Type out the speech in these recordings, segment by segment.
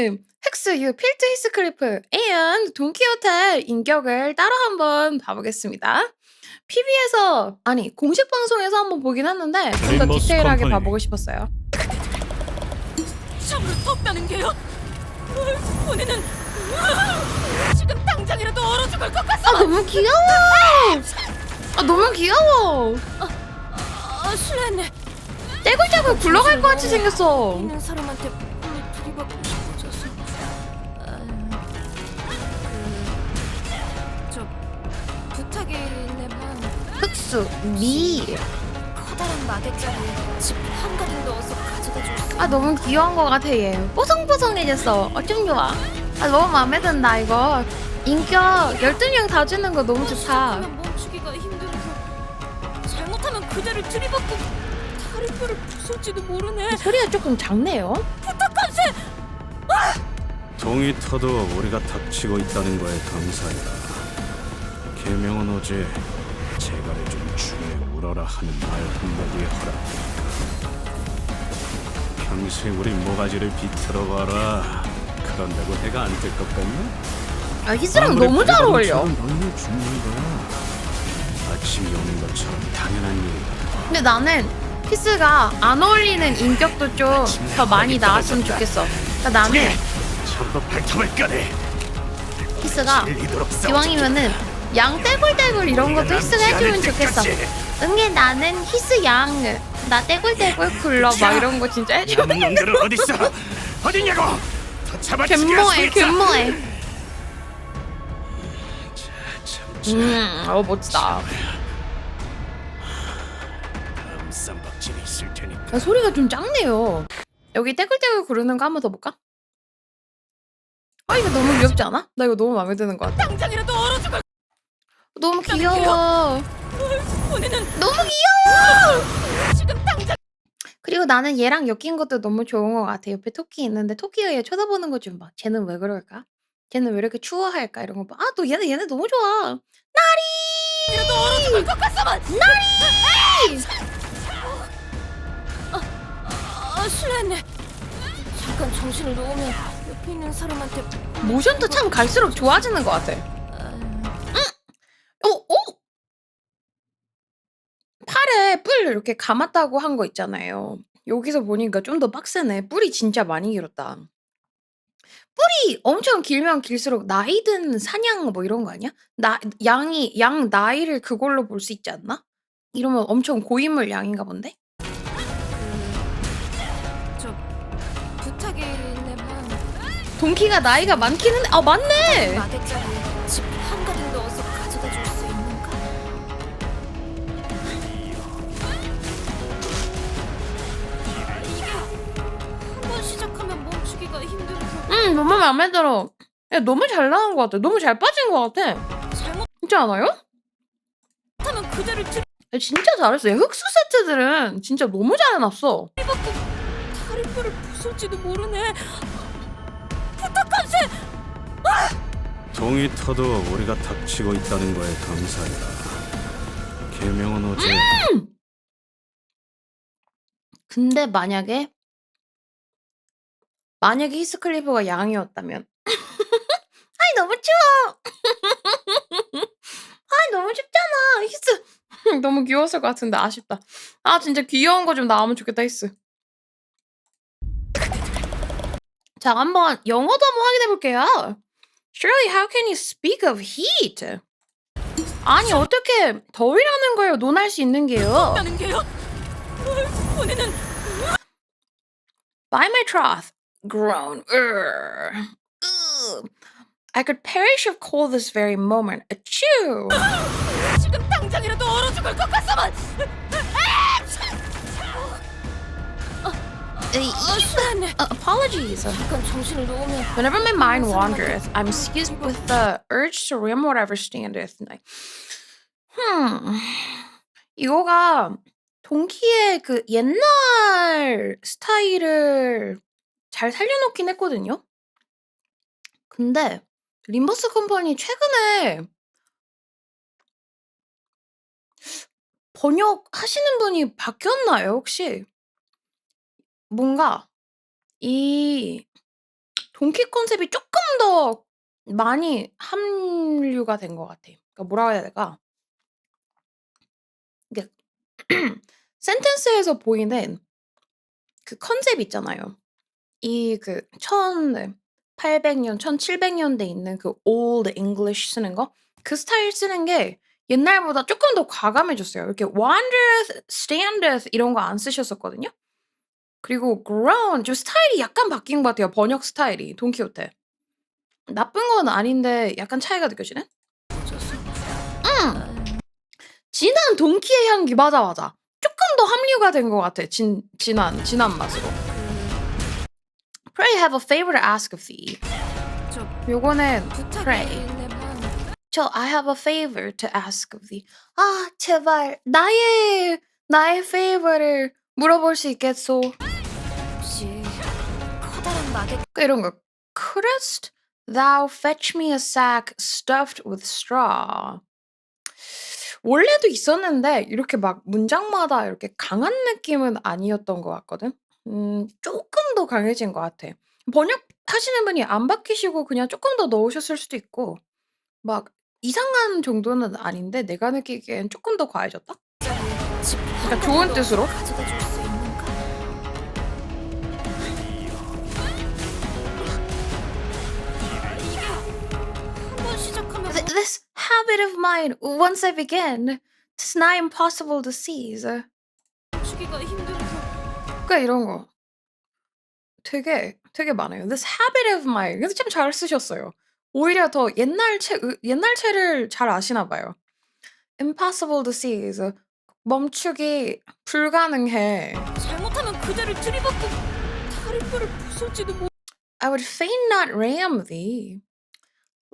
네. 헥스 유 필드 히스클리프 and 돈키호테 인격을 따로 한번 봐 보겠습니다. PB에서 아니 공식 방송에서 한번 보긴 했는데 좀더 레인버스 디테일하게 컴퍼니. 봐 보고 싶었어요. 참으로 덥다는 게요? 으, 본인은 으, 지금 당장이라도 얼어 죽을 것아 같아. 너무 귀여워. 아 너무 귀여워. 아, 실례했네. 떼굴떼굴 굴러갈 것 같이 생겼어. 있는 사람한테 수 미. 커다란 마대짜리 집 한 가득 넣어서 가져다 줄 수. 아 너무 귀여운 것 같아 얘. 뽀송뽀송해졌어. 어쩜 좋아. 아 너무 마음에 든다 이거. 인격 12명 다 주는 거 너무 좋다. 시작하면 멈추기가 힘들어서 잘못하면 그대를 들이받고 다리뼈를 부술지도 모르네. 소리가 조금 작네요. 동이 터도 우리가 닥치고 있다는 거에 감사해라. 계명은 어제 제갈에 좀 중에 울어라 하는 말 한마디에 허락. 평생 우리 모가지를 비틀어 봐라. 그런다고 해가 안 될 것 같나? 아 히스랑 아무리 너무 잘 어울려. 너희는 죽는 거야. 아침이 오는 것처럼 당연한 일이다. 근데 나는 히스가 안 어울리는 인격도 좀 더 많이 나왔으면 좋겠어. 그러니까 나는 전부 발톱을 꺼내. 히스가 이도록 기왕이면은 양 떼굴떼굴 이런 것도 히스가 해주면 좋겠어. 응애 나는 히스 양. 나 떼굴떼굴 굴러 막 이런 거 진짜 해줘. 남은 놈들은 어디 있어? 어디냐고? 더 잡아치게 견모해 견모해. 참, 음, 어 멋지다. 다음 쌈박질이 있을 테니까. 아, 소리가 좀 작네요. 여기 떼굴떼굴 구르는 거 한 번 더 볼까? 아 이거 너무 귀엽지 않아? 나 이거 너무 마음에 드는 것 같아. 너무 귀여워. 너무 귀여워. 지금 당장. 그리고 나는 얘랑 엮인 것도 너무 좋은 것 같아. 옆에 토끼 있는데 토끼가 얘 쳐다보는 거좀 봐. 쟤는 왜 그럴까? 쟤는 왜 이렇게 추워할까? 이런 거 봐. 아, 또 얘네 얘네 너무 좋아. 이라도 얼어 죽을 것 같아만. 나리! 아, 실례했네. 잠깐 정신을 놓으면 옆에 있는 사람한테 모션도 참 갈수록 좋아지는 것 같아. 어, 어? 팔에 뿔 이렇게 감았다고 한 거 있잖아요. 여기서 보니까 좀 더 빡세네. 뿔이 진짜 많이 길었다. 뿔이 엄청 길면 길수록 나이 든 사냥 뭐 이런 거 아니야? 나 양이 양 나이를 그걸로 볼 수 있지 않나? 이러면 엄청 고인물 양인가 본데? 저 부탁이네만 동키가 나이가 한데 아 맞네. 마대짜리 응 너무 마음에 들어. 야 너무 잘 나온 것 같아. 너무 잘 빠진 것 같아. 잘못하면 그렇지 않아요? 그대를 야, 진짜 잘했어. 야, 흑수 세트들은 진짜 너무 잘 해놨어. 들이받고 다리 뼈를 부술지도 모르네. 부탁함세. 동이 터도 우리가 닥치고 있다는 거에 감사해라. 계명은 어제 근데 만약에 만약에 히스클리프가 양이었다면 아이 너무 추워. 아이 너무 춥잖아. 히스 너무 귀여웠을 것 같은데 아쉽다. 아 진짜 귀여운 거 좀 나오면 좋겠다 히스. 자 한번 영어도 한번 확인해 볼게요. Surely how can you speak of heat? 아니 어떻게 더위라는 걸 논할 수 있는 게요? By my troth, groan. Urgh. Ugh. I could perish of cold this very moment. Achoo! 지금 당장이라도 얼어 죽을 것 같아만. 아, 실례했네. Uh, apologies. 잠깐 정신을 놓으면 Whenever my mind wandereth, I'm seized with the urge to rim whatever standeth. Like, Hmm. 이거가 동키의 그 옛날 스타일을 잘 살려놓긴 했거든요. 근데 림버스 컴퍼니 최근에 번역하시는 분이 바뀌었나요, 혹시? 뭔가 이 동키 컨셉이 쪼끔 더 많이 함유가 된 것 같아. 그러니까 뭐라고 해야 될까? 이게 센텐스에서 보이는 그 컨셉 있잖아요. 이 그 1800 년, 1700 년대에 있는 그 old English 쓰는 거 그 스타일 쓰는 게 옛날보다 쪼끔 더 과감해졌어요. 이렇게 wandereth, standeth 이런 거 안 쓰셨었거든요. 그리고 grown 좀 스타일이 약간 바뀐 것 같아요, 번역 스타일이 돈키호테. 나쁜 건 아닌데 약간 차이가 느껴지는? 음. 진한 돈키의 향기 맞아, 맞아. 쪼끔 더 함유가 된 것 같아. 진 진한 진한 맛으로. Pray have a favor to ask of thee. 저 요거는 pray. 저 I have a favor to ask of thee. 아 제발 나의 나의 favor를 물어볼 수 있겠소? 혹시 커다란 마개 그 이런 거. Couldst thou fetch me a sack stuffed with straw? 원래도 있었는데 이렇게 막 문장마다 이렇게 강한 느낌은 아니었던 것 같거든. 음 쪼끔 더 강해진 것 같아. 번역하시는 분이 안 바뀌시고 그냥 쪼끔 더 넣으셨을 수도 있고 막 이상한 정도는 아닌데 내가 느끼기엔 쪼끔 더 과해졌다? 집 그러니까 좋은 뜻으로? 가져다 This habit of mine, once I begin, it's nigh impossible to cease. 멈추기가 힘들어서 그러니까 이런 거. 되게 되게 많아요. This habit of mine. 그래서 참잘 쓰셨어요. 오히려 더 옛날 체으 옛날 체를 잘 아시나 봐요. Impossible to seize. 멈추기 불가능해. 잘못하면 그대를 들이받고 다리뼈를 부술지도 못. I would fain not ram thee,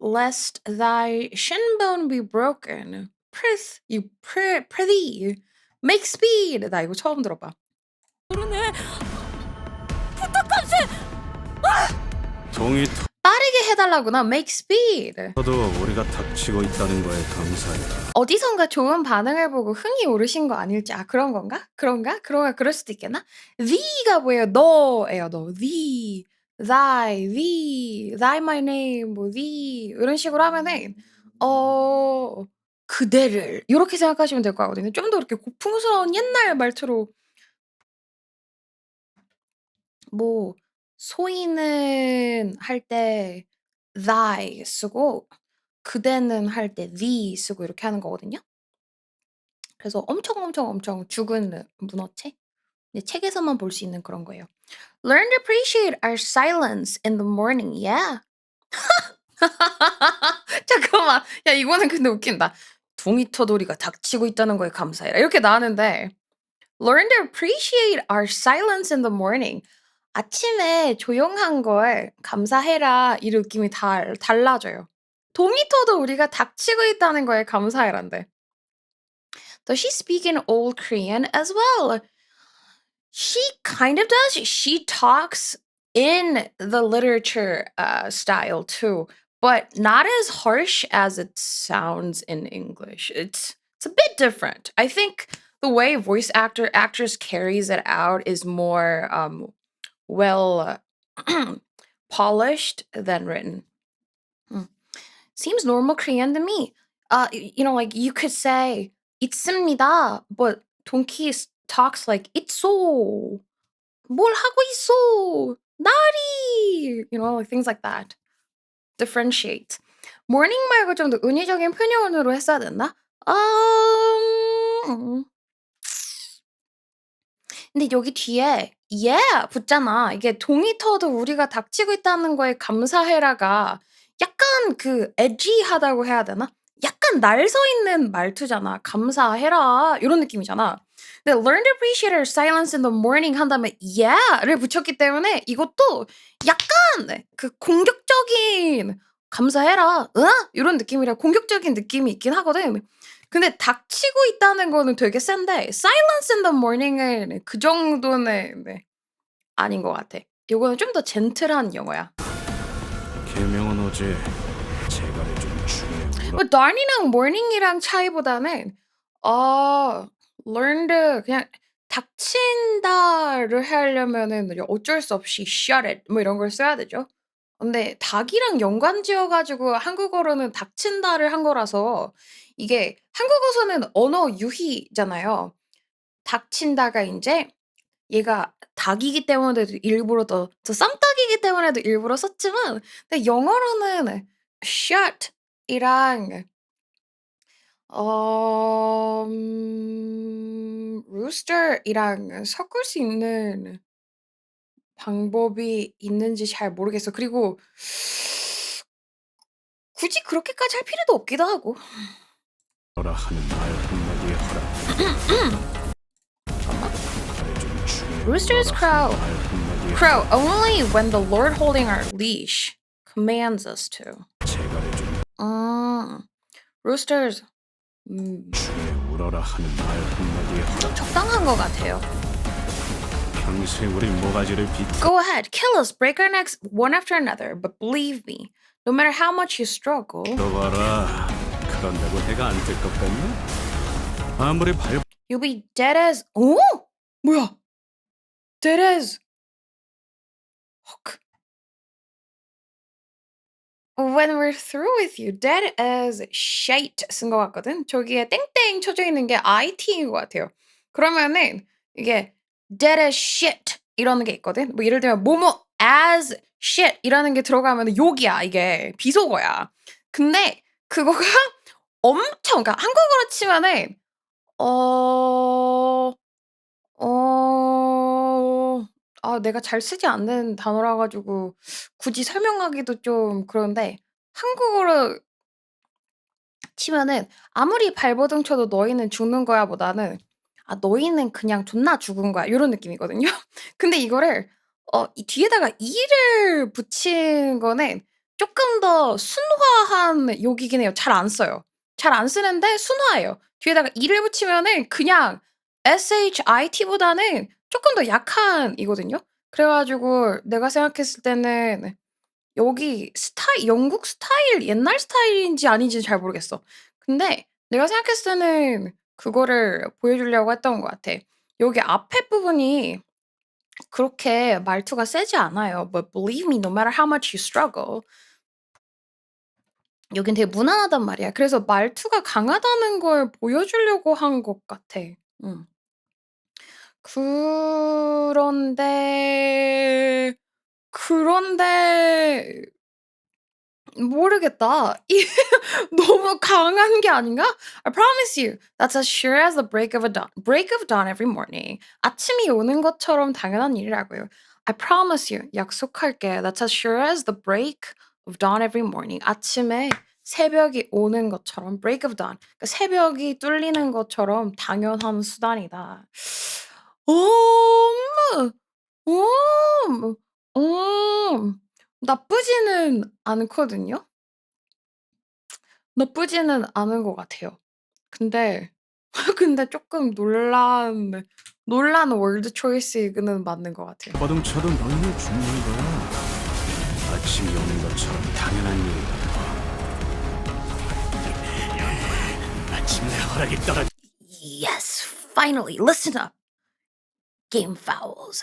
lest thy shinbone be broken. Prith, you pr prithee, make speed. 나 이거 처음 들어봐. 모르네. 부탁함세. 동이 빠르게 해달라구나. Make speed. 터도 우리가 닥치고 있다는 거에 감사해라. 어디선가 좋은 반응을 보고 흥이 오르신 거 아닐지. 아 그런 건가? 그런가? 그런가? 그럴 수도 있겠나? the가 뭐예요? 너예요. 너. thee, thy, thee, thy my name, 뭐 thee 이런 식으로 하면은 어 그대를 요렇게 생각하시면 될것 같거든요. 좀 더 이렇게 고풍스러운 옛날 말투로 뭐 소인은 할 때 thy 쓰고 그대는 할 때 thee 쓰고 이렇게 하는 거거든요. 그래서 엄청, 엄청, 엄청 죽은 문어체? 근데 책에서만 볼 수 있는 그런 거예요. Learn to appreciate our silence in the morning. Yeah. 잠깐만. 야 이거는 근데 웃긴다. 둥이터돌이가 닥치고 있다는 거에 감사해라. 이렇게 나왔는데 Learn to appreciate our silence in the morning. 아침에 조용한 걸 감사해라. 이 느낌이 달, 달라져요. 동이터도 우리가 닥치고 있다는 거에 감사해란데. Does she speak in old Korean as well? She kind of does. She talks in the literature uh, style too, but not as harsh as it sounds in English. It's it's a bit different. I think the way voice actor actress carries it out is more um, well uh, polished than written. Hmm. Seems normal Korean to me. Uh, y- you know, like you could say 있습니다, but Donkey s- talks like 있어. 뭘 하고 있어? 나리. You know, like things like that. Differentiate. morning 말고 좀 더 은유적인 표현으로 했어야 됐나? 음. 근데 여기 뒤에 yeah 붙잖아. 이게 동이 터도 우리가 닥치고 있다는 거에 감사해라가 약간 그 edgy하다고 해야 되나? 약간 날 서 있는 말투잖아. 감사해라 이런 느낌이잖아. 근데 learn to appreciate our silence in the morning 한 다음에 yeah를 붙였기 때문에 이것도 약간 그 공격적인 감사해라, 응? 이런 느낌이라 공격적인 느낌이 있긴 하거든. 근데 닥치고 있다는 거는 되게 센데 silence in the morning은 그 정도는 네, 아닌 것 같아. 이거는 좀 더 젠틀한 영어야. 계명은 어제 제갈에 좀 중에 뭐 darning이랑 morning이랑 차이보다는 어 learned 그냥 닥친다를 하려면은 어쩔 수 없이 shut it 뭐 이런 걸 써야 되죠. 근데 닭이랑 연관 지어 가지고 한국어로는 닥친다를 한 거라서 이게 한국어에서는 언어 유희잖아요. 닥친다가 인제 얘가 닭이기 때문에도 일부러 더더 쌈닭이기 때문에도 일부러 썼지만 근데 영어로는 shut 이랑 어 음 rooster 이랑 섞을 수 있는 방법이 있는지 잘 모르겠어. 그리고 굳이 그렇게까지 할 필요도 없기도 하고. 울어라 하는 말 한마디에 허락. 제갈에 좀 중해 Roosters 울어라 crow. 하는 말 한마디에 Crow only when the Lord holding our leash commands us to. 제갈에 좀 음. roosters 음 중해 울어라 하는 말 한마디에 허락. 좀 적당한 것 같아요. 평생 우리 모가지를 빗 Go ahead, kill us, break our necks one after another, but believe me, no matter how much you struggle, 떠봐라. 그런다고 해가 안 뜰 것 같나? 아무리 발 you'll be dead as 어? 뭐야? dead as 헉. When we're through with you, dead as shite 쓴 것 같거든. 저기에 땡땡 쳐져 있는 게 it인 것 같아요. 그러면은 이게 dead as shit 이러는 게 있거든. 뭐 예를 들면 뭐뭐 as shit 이라는 게 들어가면 욕이야 이게 비속어야. 근데 그거가 엄청 그러니까 한국어로 치면은 어 어 아 내가 잘 쓰지 않는 단어라 가지고 굳이 설명하기도 좀 그런데 한국어로 치면은 "아무리 발버둥 쳐도 너희는 죽는 거야."보다는 " 아 너희는 그냥 존나 죽은 거야." 요런 느낌이거든요. 근데 이거를 어 이 뒤에다가 e를 붙인 거는 쪼끔 더 순화한 욕이긴 해요. 잘 안 써요. 잘 안 쓰는데 순화해요. 뒤에다가 e를 붙이면은 그냥 shit보다는 쪼끔 더 약한 이거든요. 그래 가지고 내가 생각했을 때는 여기 스타일 영국 스타일 옛날 스타일인지 아닌지는 잘 모르겠어. 근데 내가 생각했을 때는 그거를 보여주려고 했던 것 같아. 여기 앞에 부분이 그렇게 말투가 세지 않아요. But believe me, no matter how much you struggle. 여긴 되게 무난하단 말이야. 그래서 말투가 강하다는 걸 보여주려고 한 것 같아. 음. 그런데 그런데 모르겠다. 이 너무 강한 게 아닌가? I promise you, that's as sure as the break of a dawn break of dawn every morning. 아침이 오는 것처럼 당연한 일이라고요. I promise you, 약속할게. That's as sure as the break of dawn every morning. 아침에 새벽이 오는 것처럼 break of dawn. 그러니까 새벽이 뚫리는 것처럼 당연한 수단이다. 음. 음. 음. 나쁘지는 않거든요. 나쁘지는 않은 것 같아요. 근데 근데 쪼끔 놀란 놀란 월드 초이스는 맞는 것 같아요. 버둥 쳐도 너희는 죽는 거야. 아침이 오는 것처럼 당연한 일이다. 아침에 허락이 떨어. Yes, finally, listen up. Game fowls.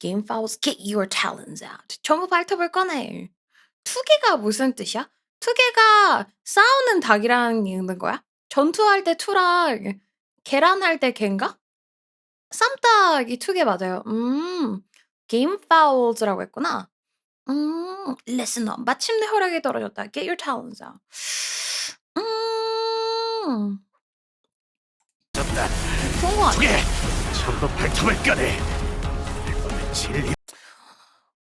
Game fowls, get your talons out. 전부 발톱을 꺼내. 투개가 무슨 뜻이야? 투개가 싸우는 닭이랑 있는 거야? 전투할 때 투랑 계란할 때 갠가? 쌈닭이 투개 맞아요. 음. game fowls라고 했구나. 음. listen up. 마침내 허락이 떨어졌다. get your talons out. 음. 졌다. 좋은 거 같아. 전부 발톱을 꺼내. 진리.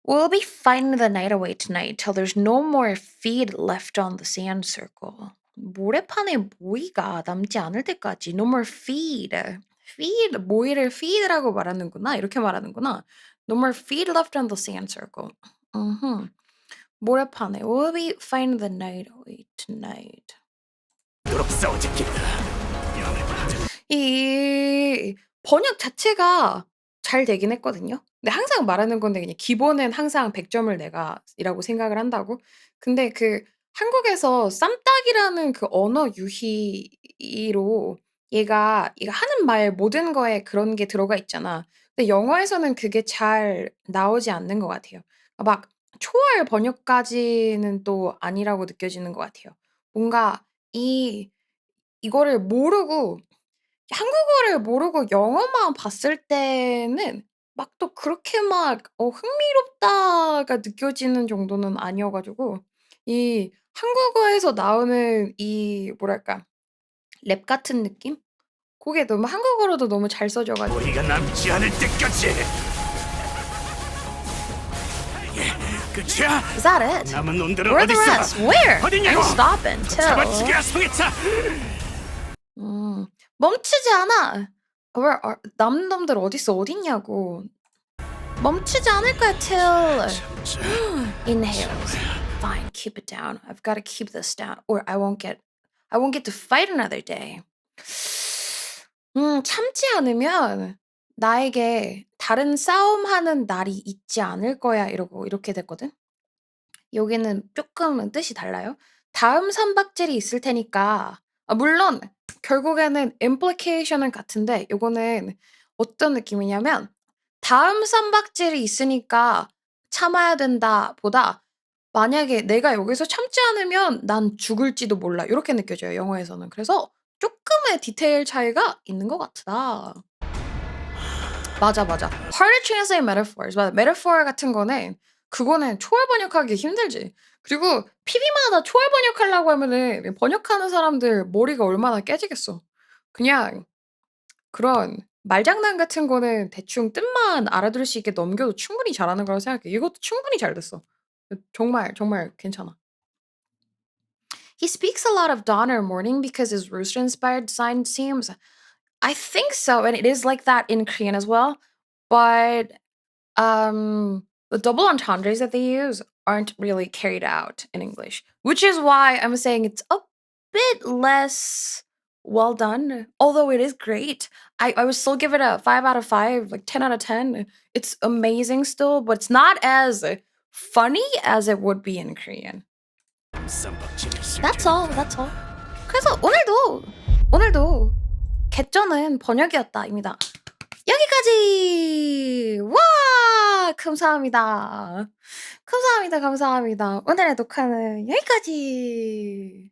We'll be fighting the night away tonight till there's no more feed left on the sand circle. 모래판에 모이가 남지 않을 때까지 no more feed. feed 모이를 feed라고 말하는구나. 이렇게 말하는구나. No more feed left on the sand circle. 음흠. 모래판에 We'll be fighting the night away tonight. 유럽 싸워 잡겠다. 이 번역 자체가 잘 되긴 했거든요. 근데 항상 말하는 건데 그냥 기본은 항상 100 점을 내가 이라고 생각을 한다고. 근데 그 한국에서 쌈딱이라는 그 언어 유희로 얘가 얘가 하는 말 모든 거에 그런 게 들어가 있잖아. 근데 영어에서는 그게 잘 나오지 않는 것 같아요. 막 초월 번역까지는 또 아니라고 느껴지는 것 같아요. 뭔가 이 이거를 모르고 한국어를 모르고 영어만 봤을 때는 막 또 그렇게 막 어 흥미롭다가 느껴지는 정도는 아니어 가지고 이 한국어에서 나오는 이 뭐랄까 랩 같은 느낌? 고게 너무 한국어로도 너무 잘 써져 가지고 우리가 남지 않을 때까지. 끝이야? Is that it? 남은 놈들은 Where are the 어디 rest? 있어? Where? I'm stopping. 잡아치기. 음. 멈추지 않아. Where are 남은 놈들 어딨어? 어딨냐고. 멈추지 않을 거야, Till. Inhales. Fine, keep it down. I've got to keep this down, or I won't get, I won't get to fight another day. 음, 참지 않으면 나에게 다른 싸움하는 날이 있지 않을 거야. 이러고 이렇게 됐거든. 여기는 조금은 뜻이 달라요. 다음 선박질이 있을 테니까. 아, 물론 결국에는 implication은 같은데 요거는 어떤 느낌이냐면 다음 선박질이 있으니까 참아야 된다 보다 만약에 내가 여기서 참지 않으면 난 죽을지도 몰라. 이렇게 느껴져요, 영어에서는. 그래서 조금의 디테일 차이가 있는 것 같다. 맞아, 맞아. Hard to translate metaphors. 맞아. metaphor 같은 거는 그거는 초월 번역하기 힘들지. 그리고 PB마다 초월 번역하려고 하면은 번역하는 사람들 머리가 얼마나 깨지겠어. 그냥 그런 말장난 같은 거는 대충 뜻만 알아들을 수 있게 넘겨도 충분히 잘하는 거라고 생각해. 이것도 충분히 잘 됐어. 정말 정말 괜찮아. He speaks a lot of dawn or morning because his rooster inspired design seems. I think so, and it is like that in Korean as well. But um the double entendres that they use aren't really carried out in English, which is why I'm saying it's a bit less well done. Although it is great, I, I would still give it a five out of five, like 10 out of 10. It's amazing still, but it's not as funny as it would be in Korean. 쌈박질이 있을 That's all, that's all. 그래서 오늘도, 오늘도 개쩌는 번역이었다입니다. 여기까지! 와! 감사합니다. 감사합니다, 감사합니다. 오늘의 녹화는 여기까지!